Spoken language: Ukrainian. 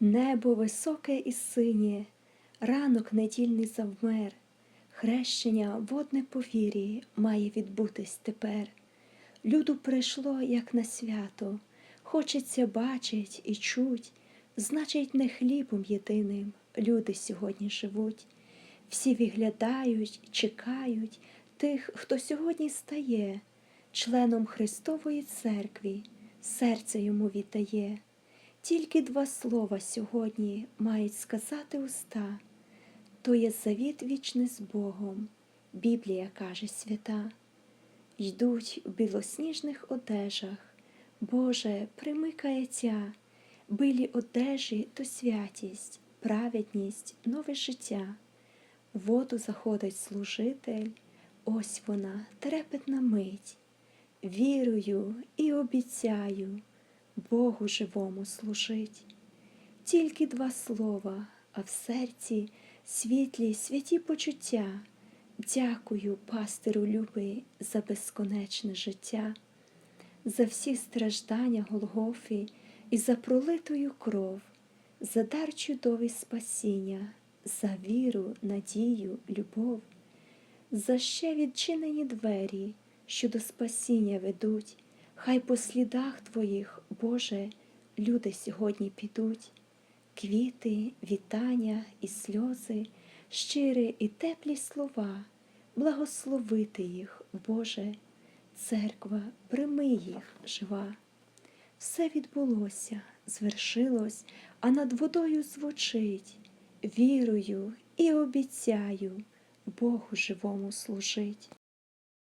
Небо високе і синє, ранок недільний завмер, хрещення водне повір'ї має відбутись тепер. Люду прийшло, як на свято, хочеться бачить і чуть, значить, не хлібом єдиним люди сьогодні живуть. Всі виглядають, чекають тих, хто сьогодні стає, членом Христової церкви, серце йому віддає. Тільки два слова сьогодні мають сказати уста, то є завіт вічний з Богом, Біблія каже свята. Йдуть в білосніжних одежах, Боже, прийми каяття, билі одежі то святість, праведність, нове життя. Воду заходить служитель, ось вона, трепетна мить. Вірую і обіцяю Богу живому служить. Тільки два слова, а в серці світлі святі почуття. Дякую, пастиру любий, за безконечне життя, за всі страждання Голгофи і за пролитою кров, за дар чудовий спасіння, за віру, надію, любов, за ще відчинені двері, що до спасіння ведуть, хай по слідах Твоїх, Боже, люди сьогодні підуть, квіти, вітання і сльози, щирі і теплі слова, благословити їх, Боже, церква, прийми їх жива. Все відбулося, звершилось, а над водою звучить. Вірую і обіцяю Богу живому служить.